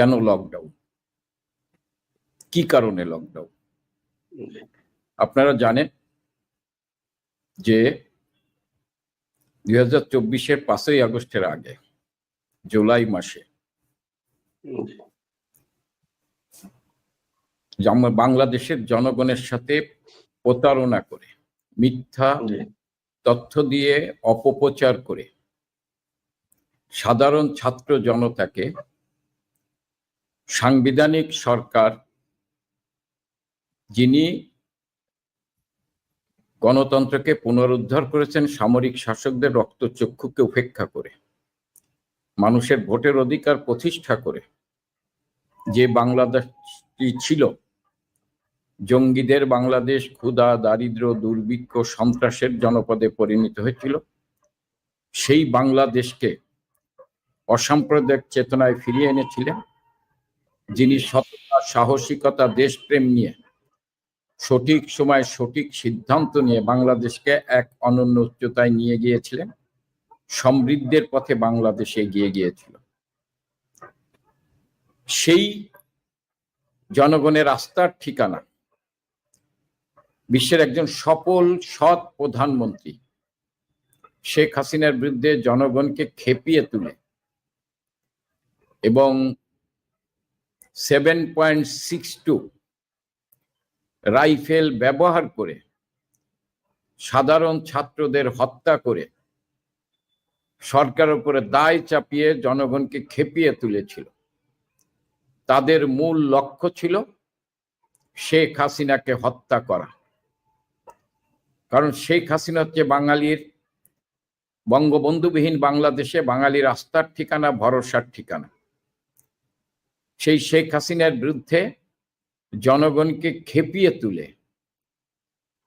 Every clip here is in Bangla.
কেন লকডাউন কি কারণে লকডাউন আপনারা জানেন যে দুই হাজার চব্বিশের পাঁচই আগস্টের আগে জুলাই মাসে বাংলাদেশের জনগণের সাথে প্রতারণা করে মিথ্যা তথ্য দিয়ে অপপ্রচার করে সাধারণ ছাত্র জনতাকে সাংবিধানিক সরকার যিনি গণতন্ত্রকে পুনরুদ্ধার করেছেন, সামরিক শাসকদের রক্তচক্ষুকে উপেক্ষা করে, মানুষের ভোটের অধিকার প্রতিষ্ঠা করে। যে বাংলাদেশটি ছিল, জঙ্গিদের বাংলাদেশ ক্ষুধা, দারিদ্র, দুর্ভিক্ষ, সন্ত্রাসের জনপদে পরিণত হয়েছিল। সেই বাংলাদেশকে অসাম্প্রদায়িক চেতনায় ফিরিয়ে এনেছিলেন। যিনি সততা, সাহসিকতা, দেশপ্রেম নিয়ে সঠিক সময় সঠিক সিদ্ধান্ত নিয়ে বাংলাদেশকে এক অনন্য উচ্চতায় নিয়ে গিয়েছিলেন, সমৃদ্ধের পথে বাংলাদেশ এগিয়ে গিয়েছিল। সেই জনগণের আস্থার ঠিকানা বিশ্বের একজন সফল, সৎ প্রধানমন্ত্রী শেখ হাসিনার বিরুদ্ধে জনগণকে খেপিয়ে তুলে এবং seven point six two rifle ব্যবহার করে সাধারণ ছাত্রদের হত্যা করে সরকার উপরে দায় চাপিয়ে জনগণকে খেপিয়ে তুলেছিল। তাদের মূল লক্ষ্য ছিল শেখ হাসিনাকে হত্যা করা। কারণ শেখ হাসিনা হচ্ছে বাঙালির বঙ্গবন্ধুবিহীন বাংলাদেশে বাঙালির আস্থার ঠিকানা, ভরসার ঠিকানা। সেই শেখ হাসিনার বিরুদ্ধে জনগণকে খেপিয়ে তুলে।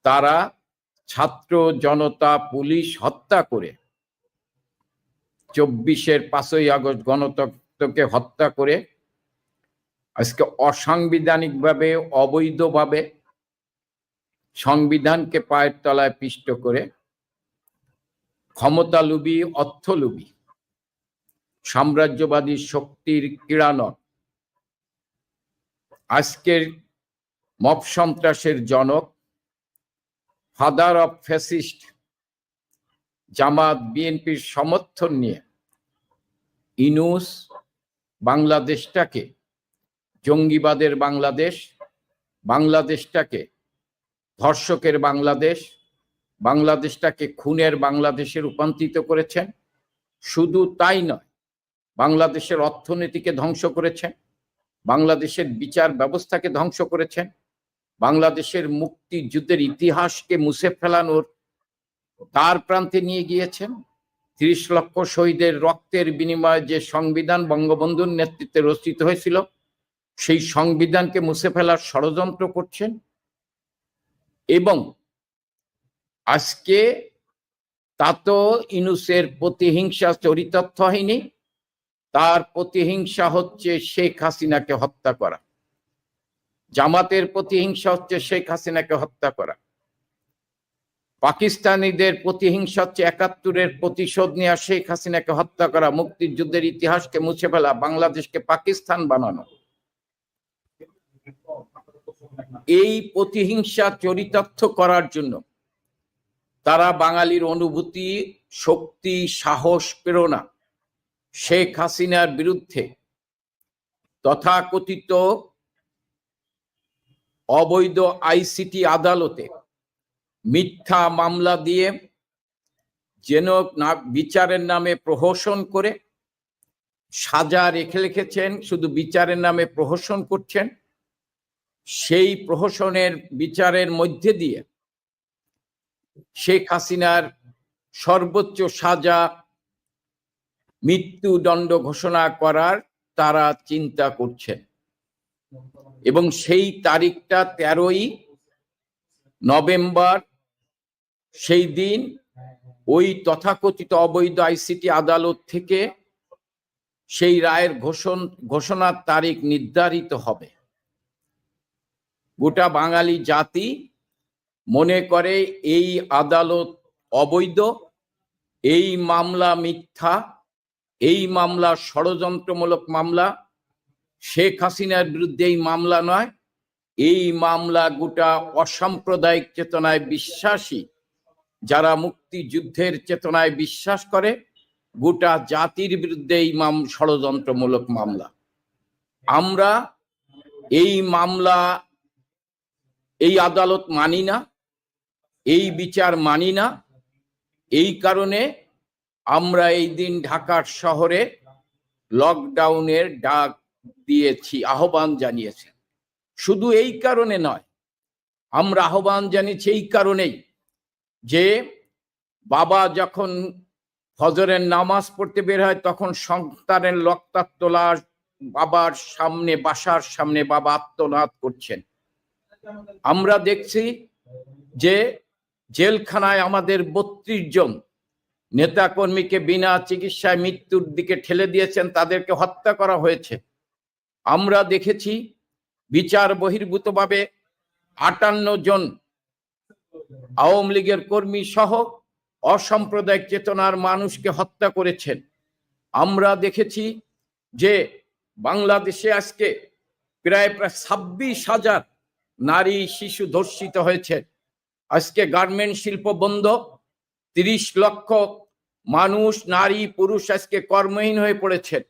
তারা ছাত্র জনতা, পুলিশ হত্যা করে চব্বিশের পাঁচই আগস্ট গণতন্ত্রকে হত্যা করে আজকে অসাংবিধানিকভাবে, অবৈধভাবে সংবিধানকে পায়ের তলায় পিষ্ট করে ক্ষমতালুবী, অর্থলুবী, সাম্রাজ্যবাদী শক্তির ক্রীড়ানক আজকের মব সন্ত্রাসের জনক ফাদার অফ ফ্যাসিস্ট জামাত বিএনপির সমর্থন নিয়ে ইনুস বাংলাদেশটাকে, জঙ্গিবাদের বাংলাদেশ, বাংলাদেশটাকে, ধর্ষকের বাংলাদেশ, বাংলাদেশটাকে খুনের বাংলাদেশে রূপান্তরিত করেছেন। শুধু তাই নয়, বাংলাদেশের অর্থনীতিকে ধ্বংস করেছেন। বাংলাদেশের বিচার ব্যবস্থাকে ধ্বংস করেছেন। বাংলাদেশের মুক্তিযুদ্ধের ইতিহাসকে মুছে ফেলানোর তার প্রান্তে নিয়ে গিয়েছেন। ত্রিশ লক্ষ শহীদের রক্তের বিনিময়ে যে সংবিধান বঙ্গবন্ধুর নেতৃত্বে রচিত হয়েছিল, সেই সংবিধানকে মুছে ফেলার ষড়যন্ত্র করছেন। এবং আজকে তা তো ইনুসের প্রতিহিংসা চরিতার্থ হয়নি। তার প্রতিহিংসা হচ্ছে শেখ হাসিনাকে হত্যা করা। জামাতের প্রতিহিংসা হচ্ছে শেখ হাসিনাকে হত্যা করা। পাকিস্তানিদের প্রতিহিংসা হচ্ছে একাত্তরের প্রতিশোধ নেওয়া শেখ হাসিনাকে হত্যা করা, মুক্তিযুদ্ধের ইতিহাসকে মুছে ফেলা, বাংলাদেশকে পাকিস্তান বানানো। এই প্রতিহিংসা চরিতার্থ করার জন্য তারা বাঙালির অনুভূতি, শক্তি, সাহস, প্রেরণা শেখ হাসিনার বিরুদ্ধে তথাকথিত অবৈধ আইসিটি আদালতে মিথ্যা মামলা দিয়ে যেন বিচারের নামে প্রহসন করে সাজা রেখে রেখেছেন, শুধু বিচারের নামে প্রহসন করছেন, সেই প্রহসনের বিচারের মধ্যে দিয়ে শেখ হাসিনার সর্বোচ্চ সাজা মৃত্যুদণ্ড ঘোষণা করার তারা চিন্তা করছেন। এবং সেই তারিখটা তেরোই নভেম্বর, সেই দিন ওই তথাকথিত অবৈধ আইসিটি আদালত থেকে সেই রায়ের ঘোষণ, ঘোষণার তারিখ নির্ধারিত হবে। গোটা বাঙালি জাতি মনে করে এই আদালত অবৈধ, এই মামলা মিথ্যা এই মামলা ষড়যন্ত্রমূলক মামলা। শেখ হাসিনার বিরুদ্ধে এই মামলা নয়। এই মামলা গোটা অসাম্প্রদায়িক চেতনায় বিশ্বাসী। যারা মুক্তিযুদ্ধের চেতনায় বিশ্বাস করে, গোটা জাতির বিরুদ্ধে এই মাম, ষড়যন্ত্রমূলক মামলা। আমরা এই মামলা এই আদালত মানি না, এই বিচার মানি না। এই কারণে আমরা এই দিন ঢাকার শহরে লকডাউনের ডাক দিয়েছি, আহ্বান জানিয়েছি। শুধু এই কারণে নয়, আমরা আহ্বান জানিয়েছি এই কারণেই যে বাবা যখন ফজরের নামাজ পড়তে বের হয়, তখন সন্তানের রক্তাক্ত বাবার সামনে, বাসার সামনে বাবা আত্মনাদ করছেন। আমরা দেখছি যে জেলখানায় আমাদের বত্রিশ জন নেতাকর্মীকে বিনা চিকিৎসায় মৃত্যুর দিকে ঠেলে দিয়েছেন, তাদেরকে হত্যা করা হয়েছে। আমরা দেখেছি বিচার বহির্ভূতভাবে আটান্ন জন আওয়ামী লীগের কর্মী সহ অসাম্প্রদায়িক চেতনার মানুষকে হত্যা করেছেন। আমরা দেখেছি যে বাংলাদেশে আজকে প্রায় প্রায় ছাব্বিশ হাজার নারী শিশু ধর্ষিত হয়েছে। আজকে গার্মেন্ট শিল্প বন্ধ, তিরিশ লক্ষ মানুষ, নারী, পুরুষ আজকে কর্মহীন হয়ে পড়েছেন।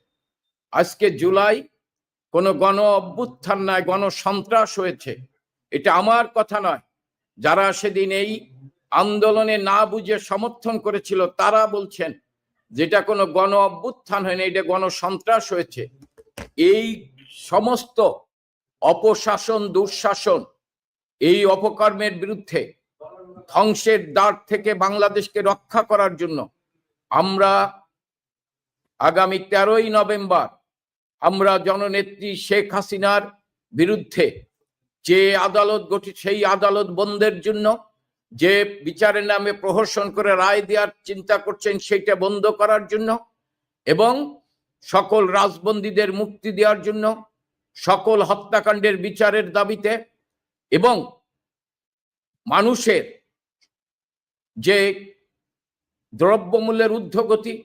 আজকে জুলাই কোনো গণ অভ্যুত্থান নয়, গণ সন্ত্রাস হয়েছে। এটা আমার কথা নয়। যারা সেদিন এই আন্দোলনে না বুঝে সমর্থন করেছিল, তারা বলছেন যেটা কোনো গণ অভ্যুত্থান হয়নি এটা গণ সন্ত্রাস হয়েছে। এই সমস্ত অপশাসন, দুঃশাসন, এই অপকর্মের বিরুদ্ধে ধ্বংসের দ্বার থেকে বাংলাদেশকে রক্ষা করার জন্য আমরা আগামী তেরোই নভেম্বর আমরা জননেত্রী শেখ হাসিনার বিরুদ্ধে যে আদালত গঠিত সেই আদালত বন্ধের জন্য যে বিচারের নামে প্রহসন করে রায় দেওয়ার চিন্তা করছেন সেইটা বন্ধ করার জন্য এবং সকল রাজবন্দীদের মুক্তি দেওয়ার জন্য সকল হত্যাকাণ্ডের বিচারের দাবিতে এবং মানুষের যে দ্রব্যমূল্যের ঊর্ধ্বগতি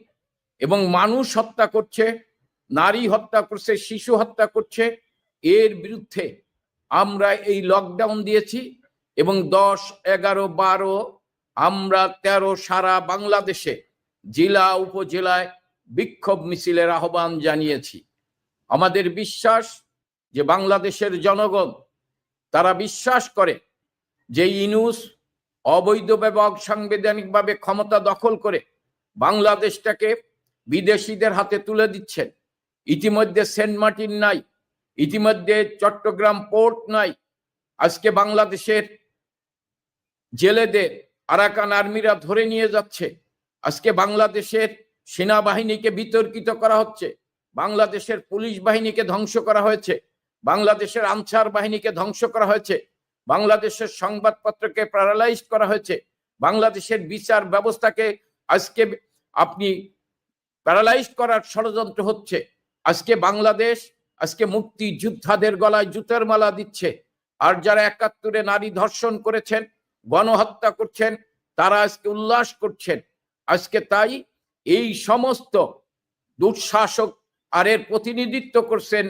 এবং মানুষ হত্যা করছে, নারী হত্যা করছে, শিশু হত্যা করছে, এর বিরুদ্ধে আমরা এই লকডাউন দিয়েছি এবং দশ, এগারো, বারো, আমরা তেরো সারা বাংলাদেশে জেলা, উপজেলায় বিক্ষোভ মিছিলের আহ্বান জানিয়েছি। আমাদের বিশ্বাস যে বাংলাদেশের জনগণ, তারা বিশ্বাস করে যে ইনুস অবৈধভাবে সাংবিধানিকভাবে ক্ষমতা দখল করে বাংলাদেশটাকে বিদেশিদের হাতে তুলে দিচ্ছেন। ইতিমধ্যে সেন্ট মার্টিন নাই, ইতিমধ্যে চট্টগ্রাম পোর্ট নাই, আজকে বাংলাদেশের জেলেদের আরাকান আর্মিরা ধরে নিয়ে যাচ্ছে। আজকে বাংলাদেশের সেনাবাহিনীকে বিতর্কিত করা হচ্ছে। বাংলাদেশের পুলিশ বাহিনীকে ধ্বংস করা হয়েছে। বাংলাদেশের আনসার বাহিনীকে ধ্বংস করা হয়েছে। বাংলাদেশের সংবাদপত্রকে প্যারালাইজ করা হয়েছে। বাংলাদেশের বিচার ব্যবস্থাকে আজকে আপনি প্যারালাইজ করার ষড়যন্ত্র হচ্ছে। আজকে বাংলাদেশ, আজকে মুক্তি যোদ্ধাদের গলায় জুতের মালা দিচ্ছে। আর যারা একাত্তরে নারী ধর্ষণ করেছেন, গণহত্যা করছেন, তারা আজকে উল্লাস করছেন। আজকে তাই এই সমস্ত দুঃশাসক আর এর প্রতিনিধিত্ব করছেন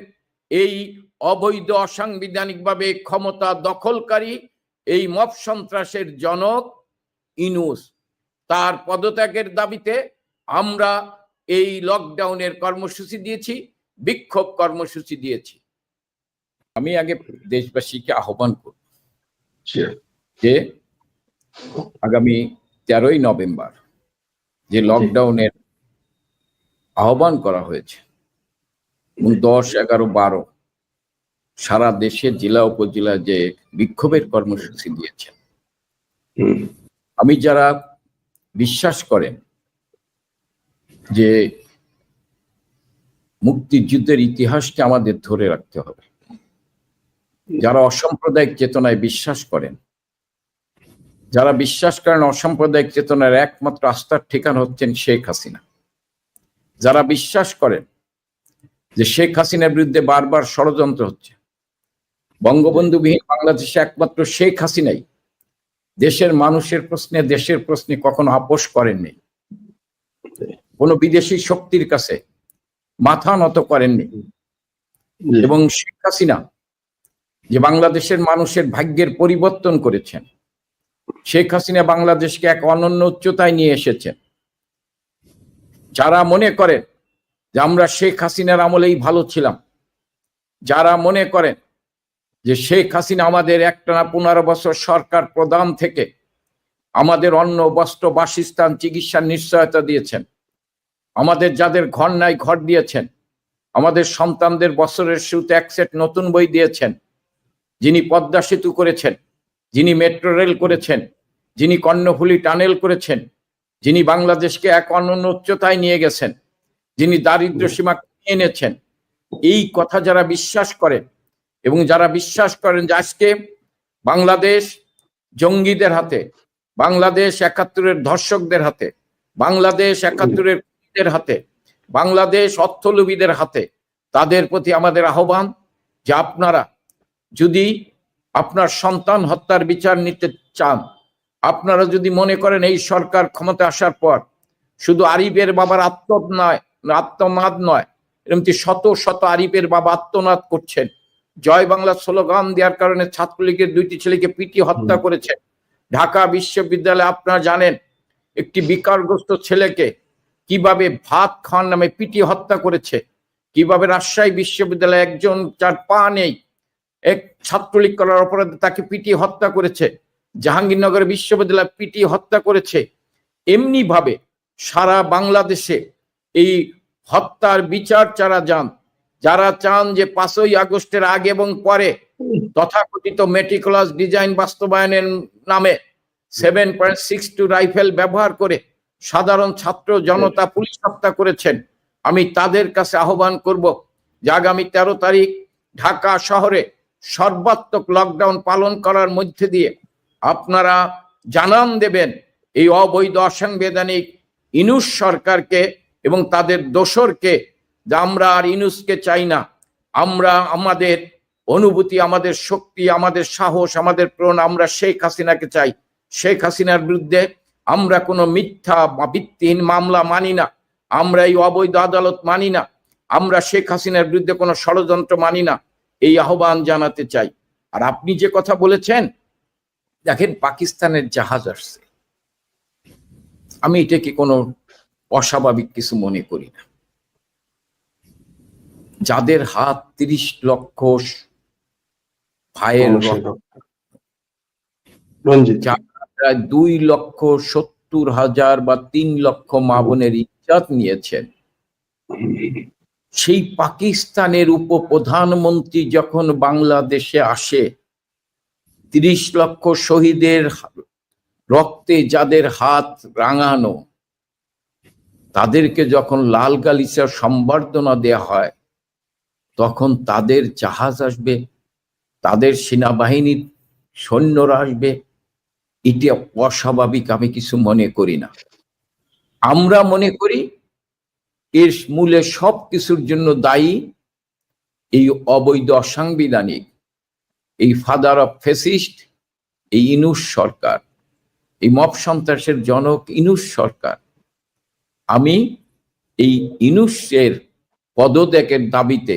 এই অবৈধ অসাংবিধানিকভাবে ক্ষমতা দখলকারী এই মব সন্ত্রাসের জনক ইনুস। তার পদত্যাগের দাবিতে আমরা এই লকডাউনের কর্মসূচি দিয়েছি বিক্ষোভ কর্মসূচি দিয়েছি। আমি আগে দেশবাসীকে আহ্বান করব যে আগামী তেরোই নভেম্বর যে লকডাউনের আহ্বান করা হয়েছে এবং দশ এগারো বারো। সারা দেশের জেলা উপজেলা যে বিক্ষোভের কর্মসূচি দিয়েছেন। আমি যারা বিশ্বাস করেন যে মুক্তিযুদ্ধের ইতিহাসকে আমাদের ধরে রাখতে হবে যারা অসাম্প্রদায়িক চেতনায় বিশ্বাস করেন যারা বিশ্বাস করেন অসাম্প্রদায়িক চেতনার একমাত্র আস্থার ঠিকানা হচ্ছেন শেখ হাসিনা যারা বিশ্বাস করেন যে শেখ হাসিনার বিরুদ্ধে বারবার ষড়যন্ত্র হচ্ছে। বঙ্গবন্ধুবিহীন বাংলাদেশে একমাত্র শেখ হাসিনাই দেশের মানুষের প্রশ্নে দেশের প্রশ্নে কখনো আপোষ করেননি। কোনো বিদেশি শক্তির কাছে মাথা নত করেননি। এবং শেখ হাসিনা যে বাংলাদেশের মানুষের ভাগ্যের পরিবর্তন করেছেন শেখ হাসিনা বাংলাদেশকে এক অনন্য উচ্চতায় নিয়ে এসেছেন। যারা মনে করেন যে আমরা শেখ হাসিনার আমলেই ভালো ছিলাম। যারা মনে করেন যে শেখ হাসিনা আমাদের একটানা পনেরো বছর সরকার প্রধান থেকে আমাদের অন্ন, বস্ত্র, বাসস্থান, চিকিৎসার নিশ্চয়তা দিয়েছেন। আমাদের যাদের ঘর নাই ঘর দিয়েছেন। আমাদের সন্তানদের বছরের শুরুতে এক সেট নতুন বই দিয়েছেন। যিনি পদ্মা সেতু করেছেন, যিনি মেট্রো রেল করেছেন, যিনি কর্ণফুলী টানেল করেছেন, যিনি বাংলাদেশকে এক অনন্য উচ্চতায় নিয়ে গেছেন। যিনি দারিদ্র সীমা কমিয়ে এনেছেন এই কথা যারা বিশ্বাস করেন এবং যারা বিশ্বাস করেন যে আজকে বাংলাদেশ জঙ্গিদের হাতে বাংলাদেশ একাত্তরের ধর্ষকদের হাতে বাংলাদেশ একাত্তরের হাতে বাংলাদেশ অর্থলোভীদের হাতে তাদের প্রতি আমাদের আহ্বান যে আপনারা যদি আপনার সন্তান হত্যার বিচার নিতে চান আপনারা যদি মনে করেন এই সরকার ক্ষমতা আসার পর শুধু আরিফের বাবার আত্ম নয় আত্মনাদ নয়। এরকম শত শত আরিফের বাবা আত্মনাদ করছেন। জয় বাংলা স্লোগান দেওয়ার কারণে ছাত্রলীগের দুইটি ছেলেকে পিটি হত্যা করেছে। ঢাকা বিশ্ববিদ্যালয়ে আপনারা জানেন একটি বিকারগ্রস্ত ছেলেকে কীভাবে ভাত খাওয়ার নামে পিটি হত্যা করেছে কীভাবে রাজশাহী বিশ্ববিদ্যালয়ে একজন যার পা নেই এক ছাত্রলীগ করার অপরাধে তাকে পিটি হত্যা করেছে জাহাঙ্গীরনগর বিশ্ববিদ্যালয় পিটি হত্যা করেছে এমনি ভাবে সারা বাংলাদেশে এই হত্যার বিচার যারা যান, যারা চান যে পাঁচই আগস্টের আগে এবং পরে তথাকথিত মেটিকুলাস ডিজাইন বাস্তবায়নের নামে seven point six two rifle ব্যবহার করে সাধারণ ছাত্র জনতা পুলিশ হত্যা করেছেন। আমি তাদের কাছে আহ্বান করব যে আগামী তেরো তারিখ ঢাকা শহরে সর্বাত্মক লকডাউন পালন করার মধ্যে দিয়ে আপনারা জানান দেবেন এই অবৈধ অসাংবিধানিক ইনুস সরকারকে এবং তাদের দোসরকে যে আমরা আর ইনুসকে চাই না, আমরা আমাদের অনুভূতি, আমাদের শক্তি, আমাদের সাহস, আমাদের প্রেরণ আমরা শেখ হাসিনাকে চাই। শেখ হাসিনার বিরুদ্ধে আমরা কোনো মিথ্যা বা ভিত্তিহীন মামলা মানি না। আমরা এই অবৈধ আদালত মানি না। আমরা শেখ হাসিনার বিরুদ্ধে কোনো ষড়যন্ত্র মানি না। এই আহ্বান জানাতে চাই। আর আপনি যে কথা বলেছেন, দেখেন পাকিস্তানের জাহাজ আসছে। আমি এটাকে কোনো অস্বাভাবিক কিছু মনে করি না। যাদের হাত তিরিশ লক্ষ ভাইয়ের প্রায় দুই লক্ষ সত্তর হাজার বা তিন লক্ষ মা বোনের ইজ্জত নিয়েছেন সেই পাকিস্তানের উপপ্রধানমন্ত্রী যখন বাংলাদেশে আসে তিরিশ লক্ষ শহীদের রক্তে যাদের হাত রাঙানো তাদেরকে যখন লাল গালিচার সম্বর্ধনা দেয়া হয়, তখন তাদের জাহাজ আসবে, তাদের সেনাবাহিনীর সৈন্যরা আসবে। এটা অস্বাভাবিক, আমি কিছু মনে করি না। আমরা মনে করি এর মূলে সব কিছুর জন্য দায়ী এই অবৈধ অসাংবিধানিক, এই ফাদার অফ ফেসিস্ট এই ইনুস সরকার, এই মব সন্ত্রাসের জনক ইনুস সরকার। আমি এই ইনুসের পদত্যাগের দাবিতে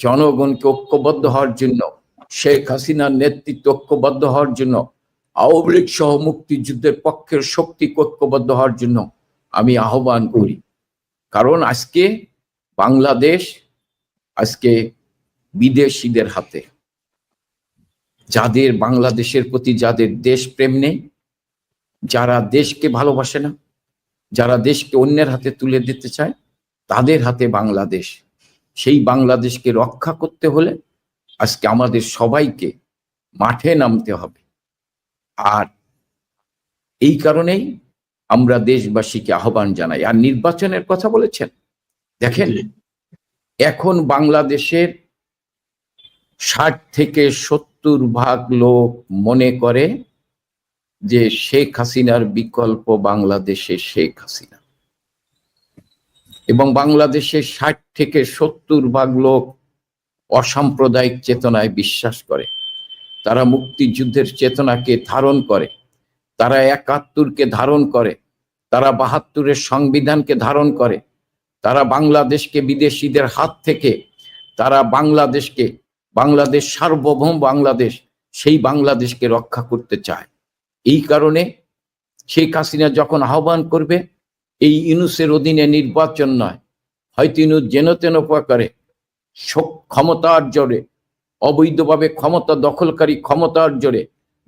জনগণকে ঐক্যবদ্ধ হওয়ার জন্য, শেখ হাসিনার নেতৃত্ব ঐক্যবদ্ধ হওয়ার জন্য, আওয়ামী লীগ সহ মুক্তিযুদ্ধের পক্ষের শক্তি ঐক্যবদ্ধ হওয়ার জন্য আমি আহ্বান করি। কারণ আজকে বাংলাদেশ, আজকে বিদেশিদের হাতে। যাদের বাংলাদেশের প্রতি যাদের দেশপ্রেম নেই, যারা দেশকে ভালোবাসে না যারা দেশকে অন্যের হাতে তুলে দিতে চায় তাদের হাতে বাংলাদেশ। সেই বাংলাদেশকে রক্ষা করতে হলে আজকে আমাদের সবাইকে মাঠে নামতে হবে। আর এই কারণেই আমরা দেশবাসীকে আহ্বান জানাই। আর নির্বাচনের কথা বলেছেন? দেখেন এখন বাংলাদেশের ষাট থেকে সত্তর ভাগ লোক মনে করে যে শেখ হাসিনার বিকল্প বাংলাদেশে শেখ হাসিনা। এবং বাংলাদেশে ষাট থেকে সত্তর ভাগ লোক অসাম্প্রদায়িক চেতনায় বিশ্বাস করে। তারা মুক্তিযুদ্ধের চেতনাকে ধারণ করে। তারা একাত্তরকে ধারণ করে। তারা বাহাত্তরের সংবিধানকে ধারণ করে। তারা বাংলাদেশকে বিদেশিদের হাত থেকে তারা বাংলাদেশকে, বাংলাদেশ সার্বভৌম বাংলাদেশ, সেই বাংলাদেশকে রক্ষা করতে চায়। এই কারণে শেখ হাসিনা যখন আহ্বান করবে, এই ইনুসের অধীনে নির্বাচন নয়। হয়তো ইনুস যেন তেন প্রকারে ক্ষমতার জোরে, অবৈধভাবে ক্ষমতা দখলকারী ক্ষমতার জোরে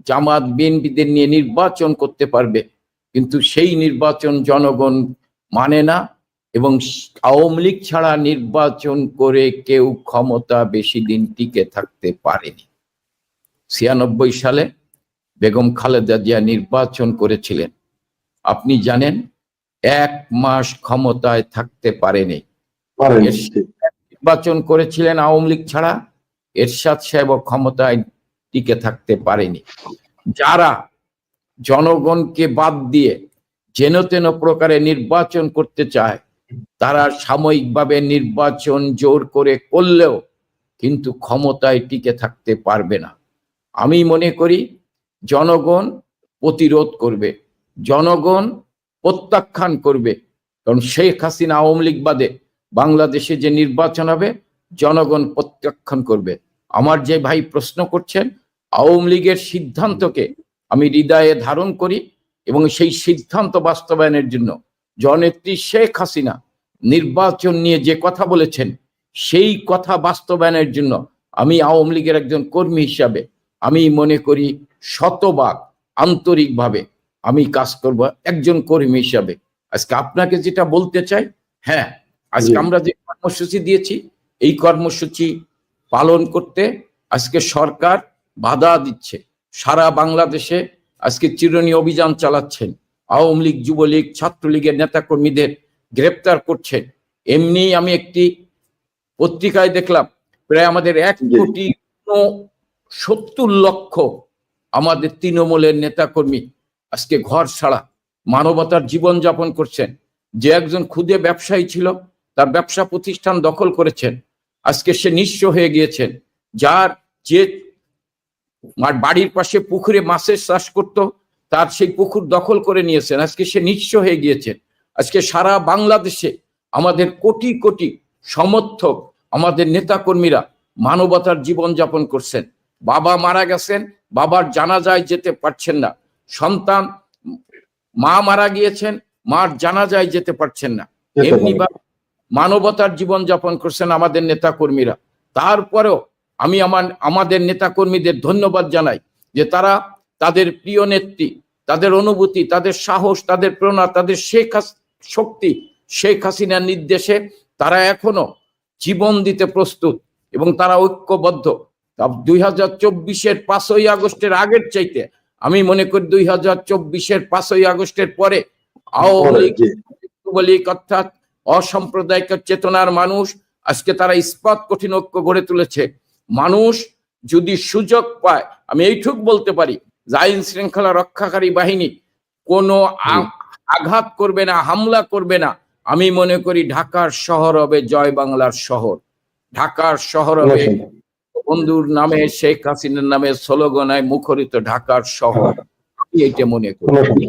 জামাত বিএনপিদের নিয়ে নির্বাচন করতে পারবে। কিন্তু সেই নির্বাচন জনগণ মানে না এবং আওয়ামী লীগ ছাড়া নির্বাচন করে কেউ ক্ষমতা বেশি দিন টিকে থাকতে পারেনি। ছিয়ানব্বই সালে বেগম খালেদা জিয়া নির্বাচন করেছিলেন। আপনি জানেন এক মাস ক্ষমতায় থাকতে পারেনি। নির্বাচন করেছিলেন আওয়ামী লীগ ছাড়া এরশাদ সাহেব ক্ষমতায় টিকে থাকতে পারেনি। যারা জনগণকে বাদ দিয়ে যেন তেন প্রকারে নির্বাচন করতে চায় তারা সাময়িকভাবে নির্বাচন জোর করে করলেও কিন্তু ক্ষমতায় টিকে থাকতে পারবে না। আমি মনে করি জনগণ প্রতিরোধ করবে, জনগণ প্রত্যাখ্যান করবে। কারণ শেখ হাসিনা আওয়ামী লীগ বাদে বাংলাদেশে যে নির্বাচন হবে, জনগণ প্রত্যাখ্যান করবে। আমার যে ভাই প্রশ্ন করছেন, আওয়ামী লীগের সিদ্ধান্তকে আমি হৃদয়ে ধারণ করি এবং সেই সিদ্ধান্ত বাস্তবায়নের জন্য জনেত্রী শেখ হাসিনা নির্বাচন নিয়ে যে কথা বলেছেন, সেই কথা বাস্তবায়নের জন্য আমি আওয়ামী লীগের একজন কর্মী হিসাবে আমি মনে করি শতভাগ আন্তরিকভাবে আমি কাজ করব একজন কর্মী হিসাবে। আজকে আপনাকে যেটা বলতে চাই হ্যাঁ আজকে আমরা যে কর্মসূচি দিয়েছি এই কর্মসূচি পালন করতে আজকে সরকার বাধা দিচ্ছে। সারা বাংলাদেশে আজকে চিরণী অভিযান চালাচ্ছেন। আওয়ামী লীগ যুবলীগ ছাত্রলীগের নেতাকর্মীদের গ্রেপ্তার করছেন। এমনি আমি একটি পত্রিকায় দেখলাম প্রায় আমাদের এক কোটি সত্তর লক্ষ আমাদের তৃণমূলের নেতাকর্মী আজকে ঘর ছাড়া মানবতার জীবন যাপন করছেন। যে একজন ক্ষুদে ব্যবসায়ী ছিল, তার ব্যবসা প্রতিষ্ঠান দখল করেছেন। আজকে সে নিঃস্ব হয়ে গিয়েছেন। যার যে বাড়ির পাশে পুকুরে মাছের চাষ করত, তার সেই পুকুর দখল করে নিয়েছেন। আজকে সে নিঃস্ব হয়ে গিয়েছেন। আজকে সারা বাংলাদেশে আমাদের কোটি কোটি সমর্থক, আমাদের নেতাকর্মীরা মানবতার জীবন যাপন করছেন। বাবা মারা গেছেন বাবার জানাজায় যেতে পারছেন না। সন্তান মা মারা গিয়েছেন মার জানাজায় যেতে পারছেন না। এমনি মানবতার জীবন যাপন করছেন আমাদের নেতা কর্মীরা তারপরেও আমি আমার আমাদের নেতা কর্মীদের ধন্যবাদ জানাই যে তারা তাদের প্রিয় নেত্রী তাদের অনুভূতি তাদের সাহস তাদের প্রেরণা তাদের শেখ হাস- শক্তি শেখ হাসিনার নির্দেশে তারা এখনও জীবন দিতে প্রস্তুত এবং তারা ঐক্যবদ্ধ। দুই হাজার চব্বিশের পাঁচই আগস্টের আগের চাইতে আমি মনে করি দুই হাজার চব্বিশের পাঁচই আগস্টের পরে আওয়ামী লীগ অর্থাৎ অসাম্প্রদায়িক চেতনার মানুষ আজকে তারা ইস্পাত কঠিন ঐক্য গড়ে তুলেছে। মানুষ যদি সুযোগ পায় আমি এইটুক বলতে পারি যে আইন শৃঙ্খলা রক্ষাকারী বাহিনী কোনো আঘাত করবে না হামলা করবে না আমি মনে করি ঢাকার শহর হবে জয় বাংলার শহর। ঢাকার শহর হবে। বন্ধুর নামে শেখ হাসিনার নামে স্লোগনায় মুখরিত ঢাকার শহর আমি এইটা মনে করি।